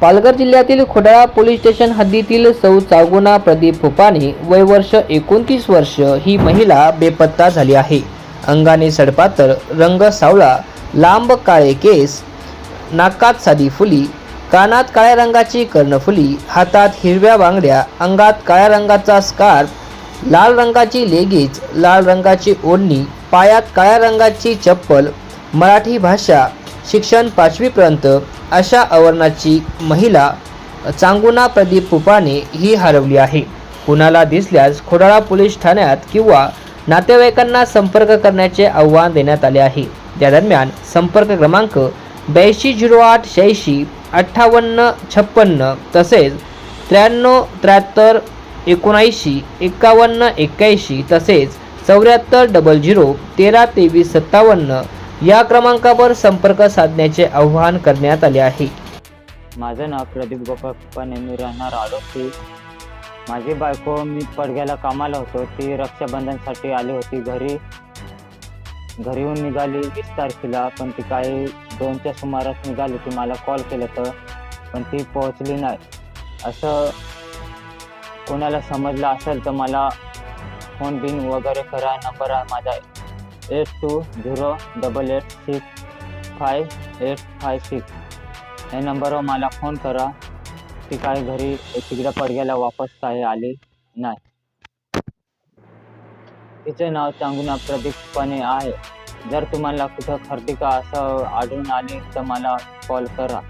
पालघर जिल्ह्यातील Khodala police station हद्दीतील सौ चावगुना प्रदीप फुपाने वय वर्ष एकोणतीस वर्ष ही महिला बेपत्ता झाली आहे. अंगाने सडपातर रंग सावळा लांब काळे केस नाकात साधी फुली कानात काळ्या रंगाची कर्णफुली हातात हिरव्या बांगड्या अंगात काळ्या रंगाचा स्कार्फ लाल रंगाची लेगीज लाल रंगाची ओढणी पायात काळ्या रंगाची चप्पल मराठी भाषा शिक्षण पाचवीपर्यंत अशा अवर्णाची महिला चांगुना प्रदीप पुपाने ही हरवली आहे. कुणाला दिसल्यास खोडाळा पोलीस ठाण्यात किंवा नातेवाईकांना संपर्क करण्याचे आव्हान देण्यात आले आहे. त्या दरम्यान संपर्क क्रमांक ब्याऐंशी झिरो आठ शहाऐंशी अठ्ठावन्न छप्पन्न तसेच त्र्याण्णव त्र्याहत्तर एकोणऐंशी एकावन्न एक्क्याऐंशी तसेच चौऱ्याहत्तर डबल झिरो तेरा तेवीस सत्तावन्न या क्रमांकावर संपर्क साधण्याचे आवाहन करण्यात आले आहे. माझं नाव प्रदीप गोपाळ पप्पाने मी राहणार आरोपी माझी बायको मी पडग्याला कामाला होतो. ती रक्षाबंधनसाठी आली होती घरी. घरी येऊन निघाली वीस तारखेला पण ती काही दोनच्या सुमारास निघाली ती मला कॉल केलं तर पण ती पोहोचली नाही. असं कोणाला समजलं असेल तर मला फोन बिन वगैरे करा नंबर आहे माझा. Eight two zero double eight six five eight five six. या नंबरवर मला फोन करा. ती काय घरी तिकडे पडग्याला वापस काही आली नाही. तिचे नाव चांगुना प्रदीपपणे आहे. जर तुम्हाला कुठं खर्दी का असं आढळून आली तर मला कॉल करा.